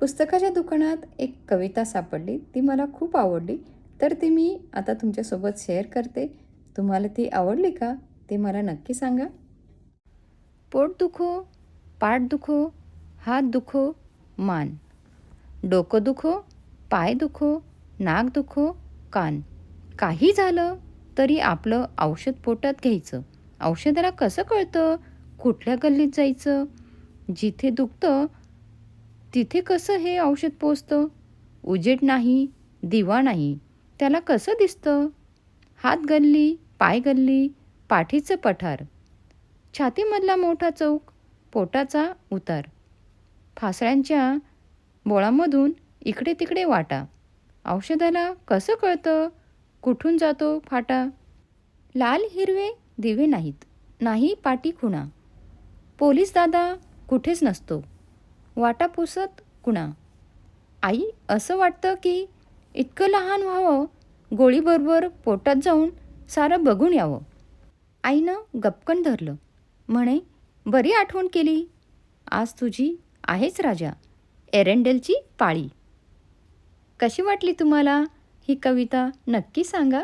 पुस्तकाच्या दुकानात एक कविता सापडली. ती मला खूप आवडली. तर ती मी आता तुमच्यासोबत शेअर करते. तुम्हाला ती आवडली का? ते मला नक्की सांगा. पोट दुखो पाठ दुखो हात दुखो मान. डोकं दुखो पाय दुखो नाक दुखो कान. काही झालं तरी आपलं औषध पोटात घ्यायचं. औषधाला कसं कळतं? कुठल्या गल्लीत जायचं? जिथे दुखतं तिथे कसं हे औषध पोचतं? उजेड नाही दिवा नाही. त्याला कसं दिसतं? हात गल्ली पाय गल्ली पाठीचं पठार. छातीमधला मोठा चौक पोटाचा उतार. फासळ्यांच्या बोळामधून इकडे तिकडे वाटा. औषधाला कसं कळतं? कुठून जातो फाटा? लाल हिरवे दिवे नाहीत. नाही पाटी खुणा. पोलीस दादा कुठेच नसतो. वाटा पुसत कुणा? आई असं वाटतं की इतकं लहान व्हावं गोळीबरोबर पोटात जाऊन सारं बघून यावं. आईनं गपकन धरलं. म्हणे बरी आठवण केली. आज तुझी आहेच राजा एरेंडेलची पाळी. कशी वाटली तुम्हाला ही कविता? नक्की सांगा.